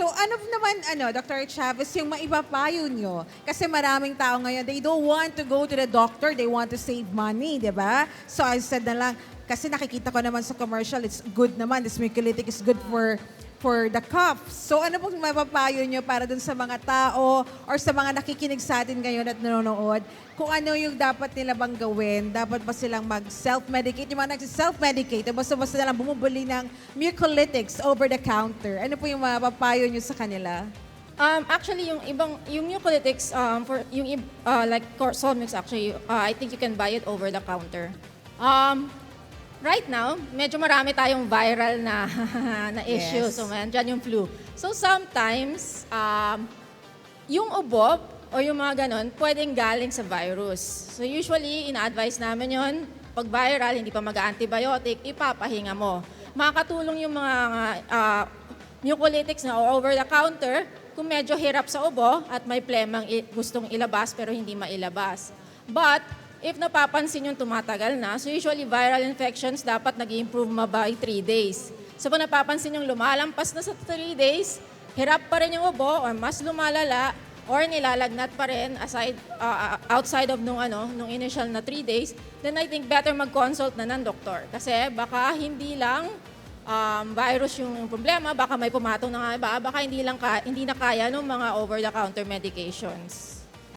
So ano naman, ano, Dr. Chavez, yung maipapayo nyo? Kasi maraming tao ngayon, they don't want to go to the doctor, they want to save money, di ba? So I said na lang, kasi nakikita ko naman sa commercial, it's good naman, this mucolytic is good for for the cough. So ano pong mapapayo nyo para dun sa mga tao or sa mga nakikinig sa atin ngayon at nanonood, kung ano yung dapat nila bang gawin? Dapat ba silang mag-self-medicate? Yung mga nag-self-medicate, o basta-basta na lang bumubuli ng mucolytics over the counter. Ano po yung mapapayo nyo sa kanila? Um, actually, yung ibang, yung mucolytics, um, for, yung, uh, like Solmix actually, uh, I think you can buy it over the counter. Um, right now, medyo marami tayong viral na, na issues. Yes. So, andyan yung flu. So, sometimes, um, yung ubo o yung mga ganon, pwedeng galing sa virus. So, usually, ina-advise namin yon pag viral, hindi pa mag-antibiotic, ipapahinga mo. Makakatulong yung mga uh, mucolytics na over the counter kung medyo hirap sa ubo at may plemang gustong ilabas pero hindi mailabas. But if napapansin yung tumatagal na, so usually viral infections dapat nag improve by 3 days. So kung napapansin yung lumalampas na sa 3 days, hirap pa rin yung ubo or mas lumalala or nilalagnat pa rin aside, uh, outside of nung, ano, nung initial na 3 days, then I think better mag-consult na ng doktor. Kasi baka hindi lang um, virus yung problema, baka may pumatong na nga iba, baka hindi, lang ka, hindi na kaya ng mga over-the-counter medications.